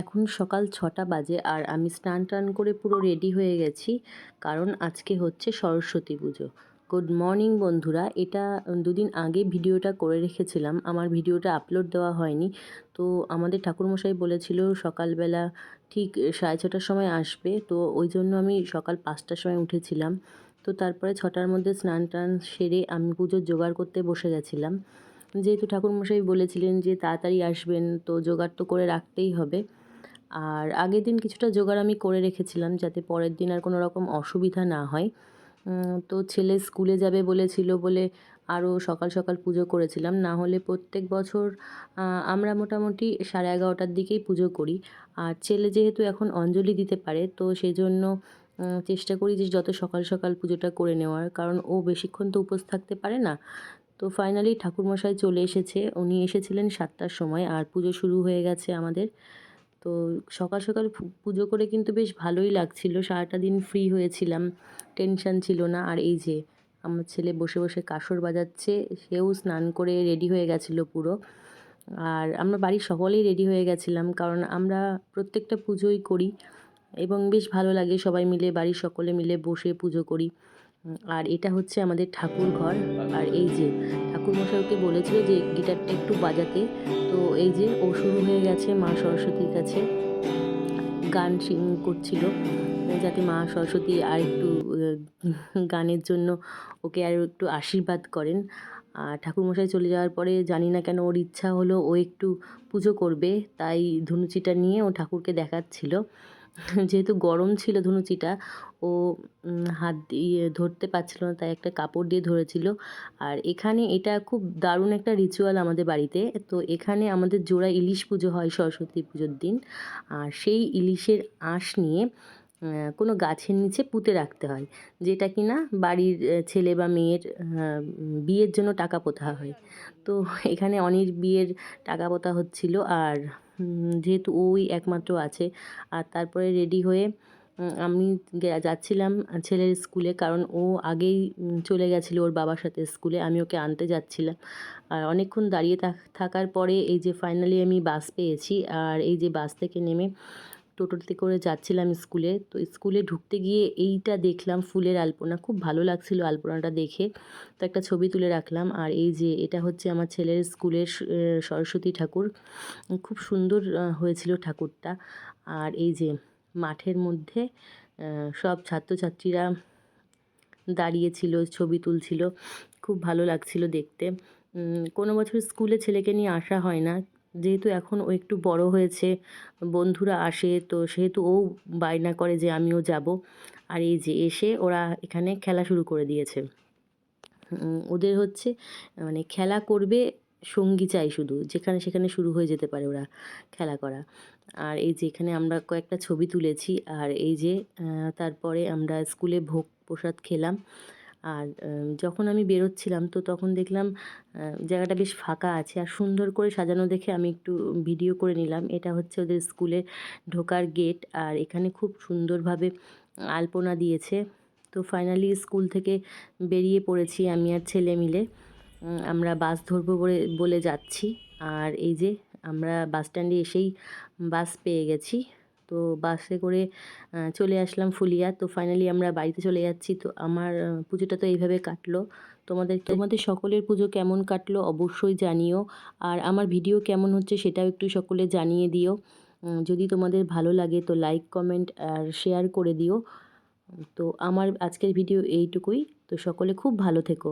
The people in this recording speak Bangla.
এখন সকাল ছটা বাজে আর আমি স্নান টান করে পুরো রেডি হয়ে গেছি, কারণ আজকে হচ্ছে সরস্বতী পুজো। গুড মর্নিং বন্ধুরা, এটা দুদিন আগে ভিডিওটা করে রেখেছিলাম, আমার ভিডিওটা আপলোড দেওয়া হয়নি। তো আমাদের ঠাকুরমশাই বলেছিল সকালবেলা ঠিক সাড়ে ছটার সময় আসবে, তো ওই জন্য আমি সকাল পাঁচটার সময় উঠেছিলাম। তো তারপরে ছটার মধ্যে স্নান টান সেরে আমি পুজোর জোগাড় করতে বসে গেছিলাম। যেহেতু ঠাকুরমশাই বলেছিলেন যে তাড়াতাড়ি আসবেন, তো জোগাড় তো করে রাখতেই হবে। আর আগের দিন কিছুটা জোগাড় আমি করে রেখেছিলাম যাতে পরের দিন আর কোনো রকম অসুবিধা না হয়। তো ছেলে স্কুলে যাবে বলেছিল বলে আরও সকাল সকাল পুজো করেছিলাম। না হলে প্রত্যেক বছর আমরা মোটামুটি সাড়ে এগারোটার দিকেই পুজো করি। আর ছেলে যেহেতু এখন অঞ্জলি দিতে পারে, তো সেজন্য চেষ্টা করি যে যত সকাল সকাল পুজোটা করে নেওয়ার। কারণ ও বেশিক্ষণ তো উপোস থাকতে পারে না। তো ফাইনালি ঠাকুরমশাই চলে এসেছে। উনি এসেছিলেন সাতটার সময় আর পুজো শুরু হয়ে গেছে আমাদের। তো সকাল সকাল পুজো করে কিন্তু বেশ ভালোই লাগছিল। সারাটা দিন ফ্রি হয়েছিলাম টেনশান ছিল না। আর এই যে আমার ছেলে বসে বসে কাসর বাজাচ্ছে, সেও স্নান করে রেডি হয়ে গেছিল পুরো। আর আমরা বাড়ির সকলেই রেডি হয়ে গেছিলাম, কারণ আমরা প্রত্যেকটা পুজোই করি এবং বেশ ভালো লাগে সবাই মিলে, বাড়ির সকলে মিলে বসে পুজো করি। আর এটা হচ্ছে আমাদের ঠাকুর ঘর। আর এই যে ঠাকুর মশাইকে বলেছিল যে গিটারটা একটু বাজাতে। তো এই যে ও শুরু হয়ে গেছে মা সরস্বতীর কাছে। গান করছিল। যাতে মা সরস্বতী আর একটু গানের জন্য ওকে আর একটু আশীর্বাদ করেন। আর ঠাকুরমশাই চলে যাওয়ার পরে জানি না কেন ওর ইচ্ছা হলো ও একটু পুজো করবে। তাই ধনুচিটা নিয়ে ও ঠাকুরকে দেখাচ্ছিল। যেহেতু গরম ছিল ধুনুচিটা, ও হাত দিয়ে ধরতে পারছিল না, তাই একটা কাপড় দিয়ে ধরেছিল। আর এখানে এটা খুব দারুণ একটা রিচুয়াল আমাদের বাড়িতে। তো এখানে আমাদের জোড়া ইলিশ পুজো হয় সরস্বতী পুজোর দিন। আর সেই ইলিশের আঁশ নিয়ে কোনো গাছের নিচে পুঁতে রাখতে হয়, যেটা কি না বাড়ির ছেলে বা মেয়ের বিয়ের জন্য টাকা পোতা হয়। তো এখানে অনির বিয়ের টাকা পোতা হচ্ছিল। আর যেহেতু ওই একমাত্র আছে। আর তারপরে রেডি হয়ে আমি যাচ্ছিলাম ছেলের স্কুলে, কারণ ও আগেই চলে গেছিল ওর বাবার সাথে স্কুলে, আমি ওকে আনতে যাচ্ছিলাম। আর অনেকক্ষণ দাঁড়িয়ে থাকার পরে এই যে ফাইনালি আমি বাস পেয়েছি, আর এই যে বাস থেকে নেমে টোটোতে করে যাচ্ছিলাম স্কুলে। তো স্কুলে ঢুকতে গিয়ে এইটা দেখলাম ফুলের আলপনা। খুব ভালো লাগছিল আলপনাটা দেখে। তো একটা ছবি তুলে রাখলাম। আর এই যে এটা হচ্ছে আমার ছেলের স্কুলের সরস্বতী ঠাকুর। খুব সুন্দর হয়েছিল ঠাকুরটা। আর এই যে মাঠের মধ্যে সব ছাত্রছাত্রীরা দাঁড়িয়েছিল, ছবি তুলছিল। খুব ভালো লাগছিল দেখতে। কোনো বছর স্কুলে ছেলেকে নিয়ে আসা হয় না। যেহেতু এখন ও একটু বড় হয়েছে, বন্ধুরা আসে, তো সেহেতু ও বায়না করে যে আমিও যাব। আর এই যে এসে ওরা এখানে খেলা শুরু করে দিয়েছে। ওদের হচ্ছে মানে খেলা করবে সঙ্গী চাই শুধু, যেখানে সেখানে শুরু হয়ে যেতে পারে ওরা খেলা করা। আর এই যে এখানে আমরা কয়েকটা ছবি তুলেছি, আর এই যে তারপরে আমরা স্কুলে ভোগ প্রসাদ খেলাম। আর যখন আমি বেরোচ্ছিলাম তো তখন দেখলাম জায়গাটা বেশ ফাঁকা আছে আর সুন্দর করে সাজানো দেখে আমি একটু ভিডিও করে নিলাম। এটা হচ্ছে ওদের স্কুলে ঢোকার গেট আর এখানে খুব সুন্দরভাবে আলপনা দিয়েছে। তো ফাইনালি স্কুল থেকে বেরিয়ে পড়েছি আমি আর ছেলে মিলে। আমরা বাস ধরবো বলে বলে যাচ্ছি। আর এই যে আমরা বাস স্ট্যান্ডে এসেই বাস পেয়ে গেছি। তো বাসে করে চলে আসলাম ফুলিয়া। তো ফাইনালি আমরা বাড়িতে চলে যাচ্ছি। তো আমার পুজোটা তো এইভাবে কাটলো। তোমাদের তোমাদের সকলের পুজো কেমন কাটলো অবশ্যই জানিও। আর আমার ভিডিও কেমন হচ্ছে সেটাও একটু সকলে জানিয়ে দিও। যদি তোমাদের ভালো লাগে তো লাইক কমেন্ট আর শেয়ার করে দিও। তো আমার আজকের ভিডিও এইটুকুই। তো সকলে খুব ভালো থেকো।